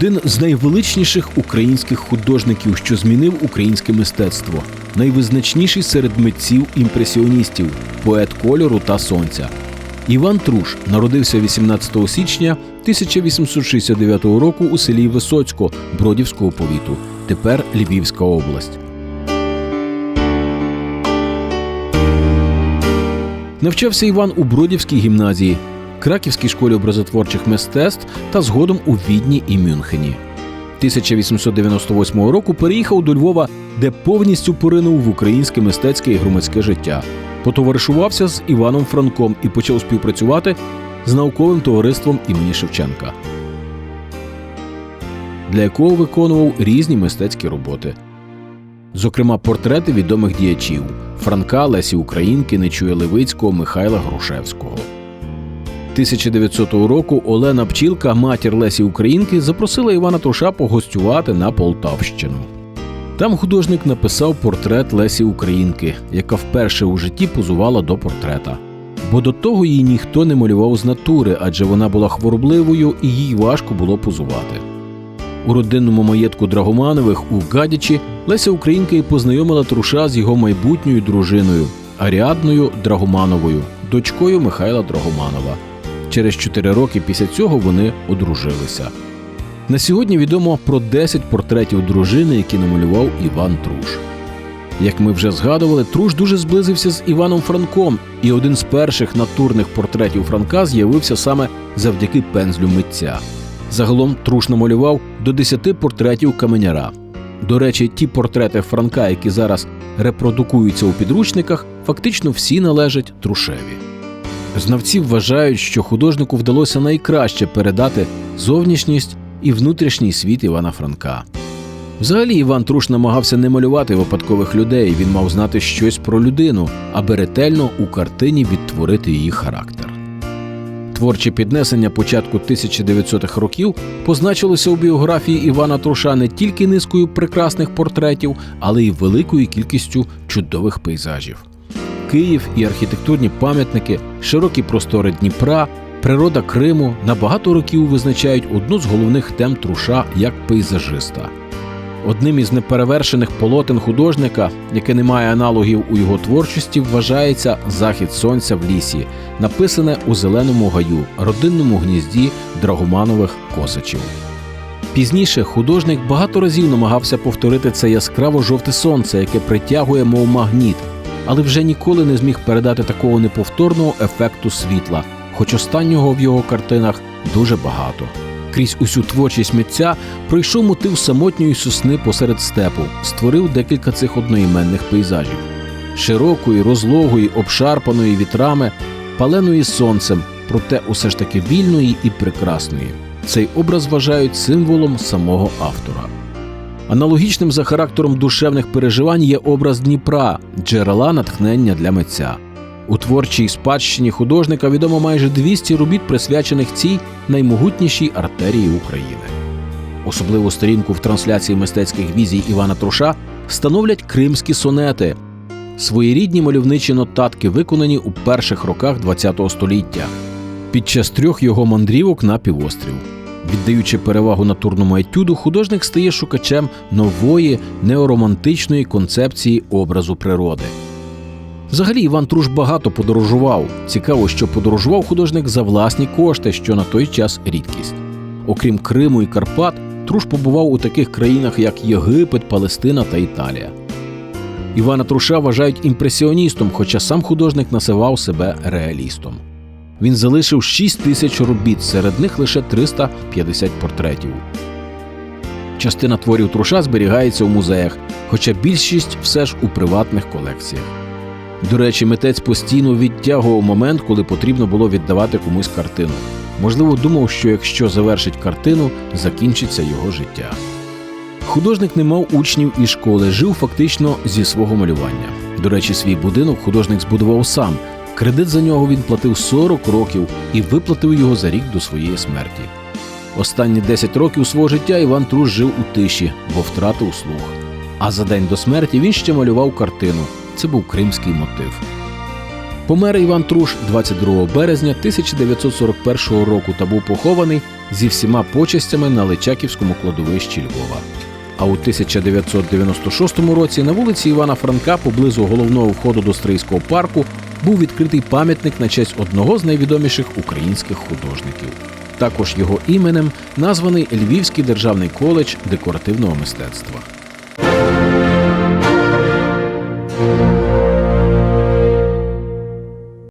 Один з найвеличніших українських художників, що змінив українське мистецтво, найвизначніший серед митців імпресіоністів, поет кольору та сонця. Іван Труш народився 18 січня 1869 року у селі Висоцько Бродівського повіту, тепер Львівська область. Навчався Іван у Бродівській гімназії, Краківській школі образотворчих мистецтв та згодом у Відні і Мюнхені. 1898 року переїхав до Львова, де повністю поринув в українське мистецьке і громадське життя. Потоваришувався з Іваном Франком і почав співпрацювати з науковим товариством імені Шевченка, для якого виконував різні мистецькі роботи. Зокрема, портрети відомих діячів Франка, Лесі Українки, Нечуя Левицького, Михайла Грушевського. 1900 року Олена Пчілка, матір Лесі Українки, запросила Івана Труша погостювати на Полтавщину. Там художник написав портрет Лесі Українки, яка вперше у житті позувала до портрета. Бо до того її ніхто не малював з натури, адже вона була хворобливою і їй важко було позувати. У родинному маєтку Драгоманових у Гадячі Леся Українка і познайомила Труша з його майбутньою дружиною Аріадною Драгомановою, дочкою Михайла Драгоманова. Через чотири роки після цього вони одружилися. На сьогодні відомо про 10 портретів дружини, які намалював Іван Труш. Як ми вже згадували, Труш дуже зблизився з Іваном Франком, і один з перших натурних портретів Франка з'явився саме завдяки пензлю митця. Загалом Труш намалював до 10 портретів каменяра. До речі, ті портрети Франка, які зараз репродукуються у підручниках, фактично всі належать Трушеві. Знавці вважають, що художнику вдалося найкраще передати зовнішність і внутрішній світ Івана Франка. Взагалі Іван Труш намагався не малювати випадкових людей, він мав знати щось про людину, аби ретельно у картині відтворити її характер. Творче піднесення початку 1900-х років позначилося у біографії Івана Труша не тільки низкою прекрасних портретів, але й великою кількістю чудових пейзажів. Київ і архітектурні пам'ятники, широкі простори Дніпра, природа Криму на багато років визначають одну з головних тем Труша як пейзажиста. Одним із неперевершених полотен художника, яке не має аналогів у його творчості, вважається Захід сонця в лісі, написане у зеленому гаю, родинному гнізді Драгоманових косачів. Пізніше художник багато разів намагався повторити це яскраво жовте сонце, яке притягує, мов магніт, але вже ніколи не зміг передати такого неповторного ефекту світла, хоч останнього в його картинах дуже багато. Крізь усю творчість митця пройшов мотив самотньої сосни посеред степу, створив декілька цих одноіменних пейзажів широкої, розлогої, обшарпаної вітрами, паленої сонцем, проте усе ж таки вільної і прекрасної. Цей образ вважають символом самого автора. Аналогічним за характером душевних переживань є образ Дніпра, джерела натхнення для митця. У творчій спадщині художника відомо майже 200 робіт, присвячених цій наймогутнішій артерії України. Особливу сторінку в трансляції мистецьких візій Івана Труша становлять кримські сонети, своєрідні мальовничі нотатки, виконані у перших роках ХХ століття під час трьох його мандрівок на півострів. Віддаючи перевагу натурному етюду, художник стає шукачем нової неоромантичної концепції образу природи. Взагалі Іван Труш багато подорожував. Цікаво, що подорожував художник за власні кошти, що на той час рідкість. Окрім Криму і Карпат, Труш побував у таких країнах, як Єгипет, Палестина та Італія. Івана Труша вважають імпресіоністом, хоча сам художник називав себе реалістом. Він залишив 6 тисяч робіт, серед них лише 350 портретів. Частина творів Труша зберігається у музеях, хоча більшість все ж у приватних колекціях. До речі, митець постійно відтягував момент, коли потрібно було віддавати комусь картину. Можливо, думав, що якщо завершить картину, закінчиться його життя. Художник не мав учнів із школи, жив фактично зі свого малювання. До речі, свій будинок художник збудував сам. Кредит за нього він платив 40 років і виплатив його за рік до своєї смерті. Останні 10 років свого життя Іван Труш жив у тиші, бо втратив слух. А за день до смерті він ще малював картину. Це був кримський мотив. Помер Іван Труш 22 березня 1941 року та був похований зі всіма почестями на Личаківському кладовищі Львова. А у 1996 році на вулиці Івана Франка, поблизу головного входу до Стрийського парку, був відкритий пам'ятник на честь одного з найвідоміших українських художників. Також його іменем названий Львівський державний коледж декоративного мистецтва.